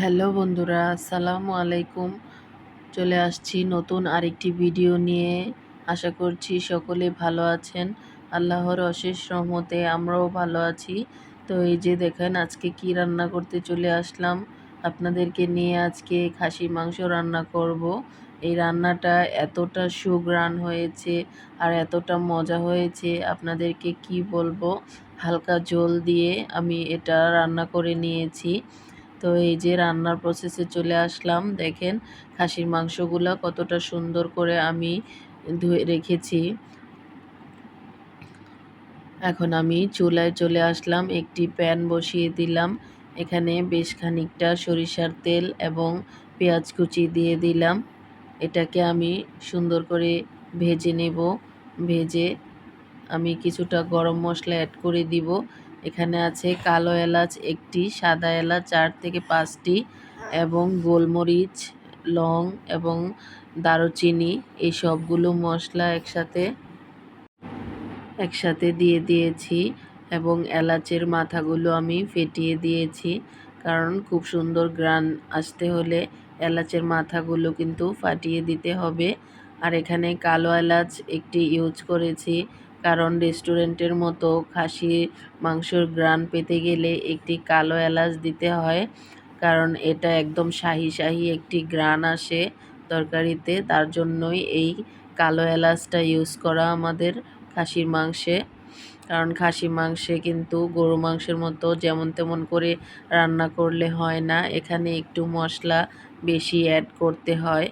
Hello বন্ধুরা, আসসালামু আলাইকুম। চলে আসছি নতুন আরেকটি ভিডিও নিয়ে। আশা করছি সকলে ভালো আছেন। আল্লাহর অশেষ রহমতে আমরাও ভালো আছি। তো এই যে দেখেন, আজকে কি রান্না করতে চলে আসলাম। আপনাদেরকে নিয়ে আজকে খাসি মাংস রান্না করব। এই রান্নাটা এতটা সুগ্রান হয়েছে আর এতটা মজা হয়েছে। আপনাদেরকে কি বলব? হালকা জল দিয়ে আমি এটা রান্না করে নিয়েছি। তো এই যে রান্নার প্রসেসে চলে আসলাম। দেখেন খাসির মাংসগুলো কতটা সুন্দর করে আমি ধুয়ে রেখেছি। এখন আমি চুলায় চলে আসলাম, একটি প্যান বসিয়ে দিলাম। এখানে বেশ খানিকটা সরিষার তেল এবং পেঁয়াজ কুচি দিয়ে দিলাম। এটাকে আমি সুন্দর করে ভেজে নেব। ভেজে আমি কিছুটা গরম মশলা অ্যাড করে দিব। এখানে আছে কালো এলাচ একটি, সাদা এলাচ চার থেকে পাঁচটি এবং গোলমরিচ, লং এবং দারুচিনি, এই সবগুলো মশলা একসাথে একসাথে দিয়ে দিয়েছি এবং এলাচের মাথাগুলো আমি ফেটিয়ে দিয়েছি। কারণ খুব সুন্দর গ্রান আসতে হলে এলাচের মাথাগুলো কিন্তু ফাটিয়ে দিতে হবে। আর এখানে কালো এলাচ একটি ইউজ করেছি কারণ রেস্টুরেন্টের মতো খাসি মাংসর গ্রান পেতে গেলে একটি কালো এলাচ দিতে হয়, কারণ এটা একদম শাহি শাহি একটি গ্রান আসে তরকারিতে। তার জন্যই এই কালো এলাচটা ইউজ করা আমাদের খাসির মাংসে। কারণ খাসি মাংসে কিন্তু গরু মাংসের মতো যেমন তেমন করে রান্না করলে হয় না, এখানে একটু মশলা বেশি অ্যাড করতে হয়।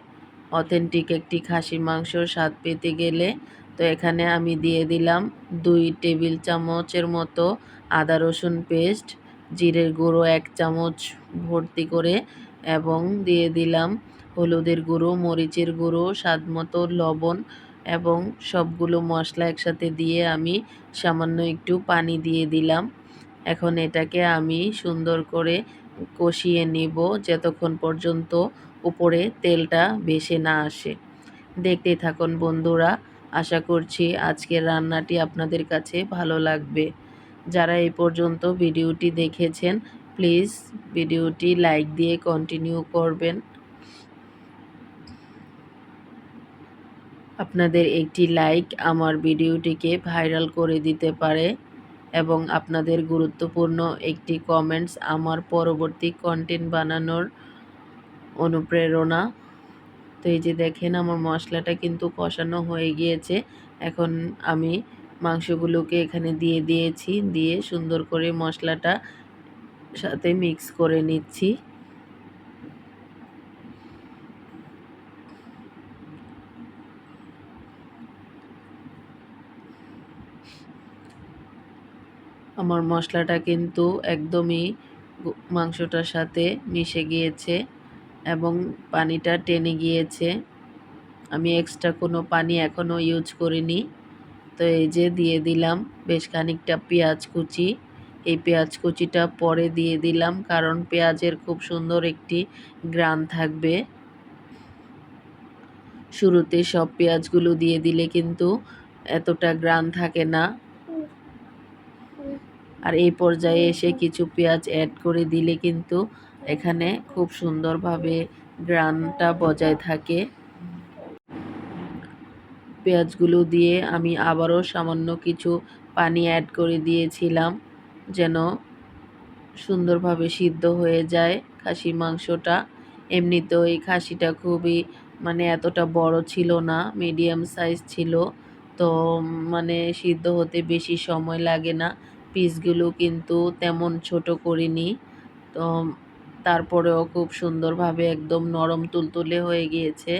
অথেন্টিক একটি খাসির মাংস স্বাদ পেতে গেলে তো এখানে আমি দিয়ে দিলাম দুই টেবিল চামচের মতো আদা রসুন পেস্ট, জিরের গুঁড়ো এক চামচ ভর্তি করে এবং দিয়ে দিলাম হলুদের গুঁড়ো, মরিচের গুঁড়ো স্বাদ মতো লবণ এবং সবগুলো মশলা একসাথে দিয়ে আমি সামান্য একটু পানি দিয়ে দিলাম। এখন এটাকে আমি সুন্দর করে কষিয়ে নিব যতক্ষণ পর্যন্ত উপরে তেলটা ভেসে না আসে। দেখতে থাকুন বন্ধুরা আশা করছি আজকের রান্নাটি আপনাদের কাছে ভালো লাগবে। যারা এই পর্যন্ত ভিডিওটি দেখেছেন, প্লিজ ভিডিওটি লাইক দিয়ে কন্টিনিউ করবেন। আপনাদের একটি লাইক আমার ভিডিওটিকে ভাইরাল করে দিতে পারে এবং আপনাদের গুরুত্বপূর্ণ একটি কমেন্টস আমার পরবর্তী কন্টেন্ট বানানোর অনুপ্রেরণা তো এই যে দেখেন আমার মশলাটা কিন্তু কষানো হয়ে গিয়েছে। এখন আমি মাংসগুলোকে এখানে দিয়ে দিয়েছি, দিয়ে সুন্দর করে মশলাটা সাথে মিক্স করে নিচ্ছি। আমার মশলাটা কিন্তু একদমই মাংসটার সাথে মিশে গিয়েছে। এবং পানিটা টেনে গিয়েছে। আমি এক্সট্রা কোনো পানি এখনও ইউজ করিনি। তো এই যে দিয়ে দিলাম বেশ খানিকটা পেঁয়াজ কুচি। এই পেঁয়াজ কুচিটা পরে দিয়ে দিলাম কারণ পেঁয়াজের খুব সুন্দর একটি গ্রান থাকবে। শুরুতে সব পেঁয়াজগুলো দিয়ে দিলে কিন্তু এতটা গ্রান থাকে না। আর এই পর্যায়ে এসে কিছু পেঁয়াজ অ্যাড করে দিলে কিন্তু এখানে খুব সুন্দরভাবে গ্রানটা বজায় থাকে। পেঁয়াজগুলো দিয়ে আমি আবারও সামান্য কিছু পানি অ্যাড করে দিয়েছিলাম যেন সুন্দরভাবে সিদ্ধ হয়ে যায় খাসি মাংসটা। এমনিতেও এই খাসিটা খুবই মানে এতটা বড় ছিল না মিডিয়াম সাইজ ছিল। তো মানে সিদ্ধ হতে বেশি সময় লাগে না। পিসগুলো কিন্তু তেমন ছোট করিনি। তো তারপরেও খুব সুন্দরভাবে একদম নরম তুলতুলে হয়ে গিয়েছে।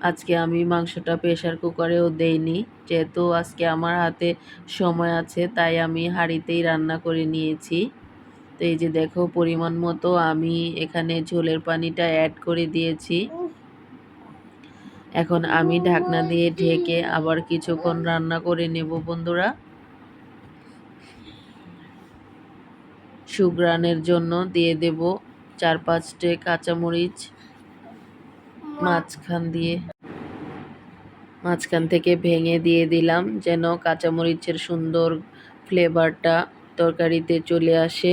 আজকে আমি মাংসটা প্রেশার কুকারেও দেইনি, যেহেতু আজকে আমার হাতে সময় আছে, তাই আমি হাঁড়িতেই রান্না করে নিয়েছি। তো এই যে দেখো, পরিমাণ মতো আমি এখানে ঝোলের পানিটা অ্যাড করে দিয়েছি। এখন আমি ঢাকনা দিয়ে ঢেকে আবার কিছুক্ষণ রান্না করে নেব বন্ধুরা। সুগ্রানের জন্য দিয়ে দেব চার পাঁচটে কাঁচামরিচ মাঝখান দিয়ে। মাঝখান থেকে ভেঙে দিয়ে দিলাম যেন কাঁচামরিচের সুন্দর ফ্লেভারটা তরকারিতে চলে আসে।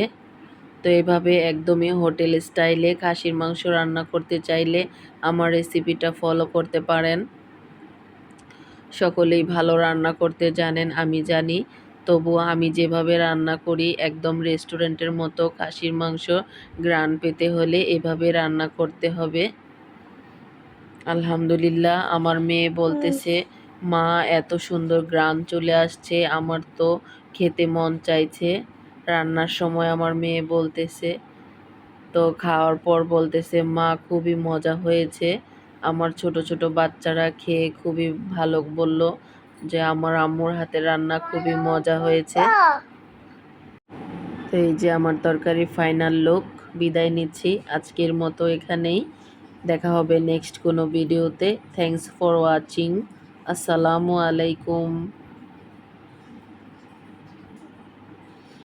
তো এভাবে একদমই হোটেল স্টাইলে খাসির মাংস রান্না করতে চাইলে আমার রেসিপিটা ফলো করতে পারেন। সকলেই ভালো রান্না করতে জানেন, আমি জানি। তবুও আমি যেভাবে রান্না করি একদম রেস্টুরেন্টের মতো খাসির মাংস গ্রান পেতে হলে এভাবে রান্না করতে হবে। আলহামদুলিল্লাহ আমার মেয়ে বলতেছে মা এত সুন্দর গ্রান চলে আসছে আমার তো খেতে মন চাইছে। রান্নার সময় আমার মেয়ে বলতেছে তো খাওয়ার পর বলতেছে মা খুবই মজা হয়েছে। আমার ছোট ছোট বাচ্চারা খেয়ে খুবই ভালো বলল যে আমার আম্মুর হাতে রান্না খুবই মজা হয়েছে। তো এই যে আমার তরকারি ফাইনাল লোক বিদায় নিচ্ছি। আজকের মতো এখানেই। দেখা হবে নেক্সট কোনো ভিডিওতে থ্যাংকস ফর ওয়াচিং আসসালামু আলাইকুম।